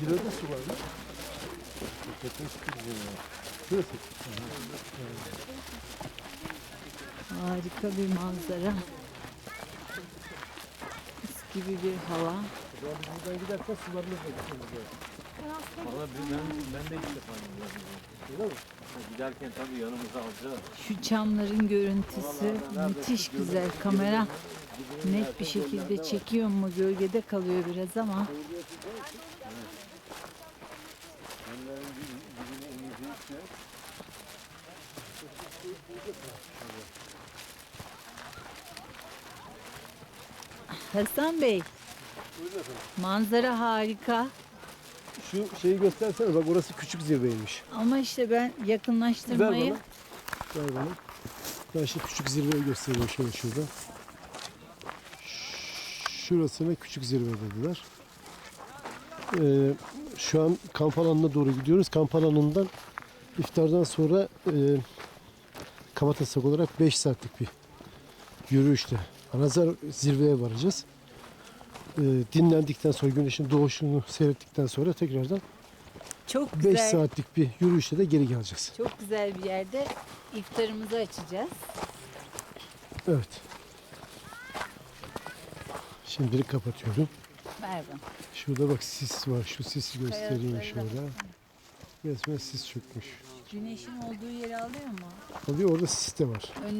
Zirvede su var mı? Şurası. Harika bir manzara. Mis gibi bir hava. Buradan giderken sularımız da Valla ben, ben de ilk defa gidiyorum. Giderken tabii yanımıza alacağız. Şu çamların görüntüsü müthiş güzel. Kamera net bir şekilde çekiyor mu? Gölgede kalıyor biraz ama. Hasan Bey, manzara harika Şu şeyi göstersene bak orası küçük zirveymiş. ama işte ben Ver yakınlaştırmayı bana. Ver bana. Ben şimdi küçük zirveyi göstereyim şöyle şurada. Şurasına küçük zirve dediler. Ee, şu an kamp alanına doğru gidiyoruz. Kamp alanından iftardan sonra e, Kabatasak olarak 5 saatlik bir yürüyüşte Anazar zirveye varacağız. Ee, dinlendikten sonra güneşin doğuşunu seyrettikten sonra tekrardan çok 5 güzel saatlik bir yürüyüşle de geri geleceğiz. çok güzel bir yerde iftarımızı açacağız. Evet. Şimdilik kapatıyorum. Ver bana. Şurada bak sis var. Şu sisi göstereyim şöyle. Resmen sis çökmüş. Güneşin olduğu yeri alıyor mu? Tabii orada sis de var. Ön-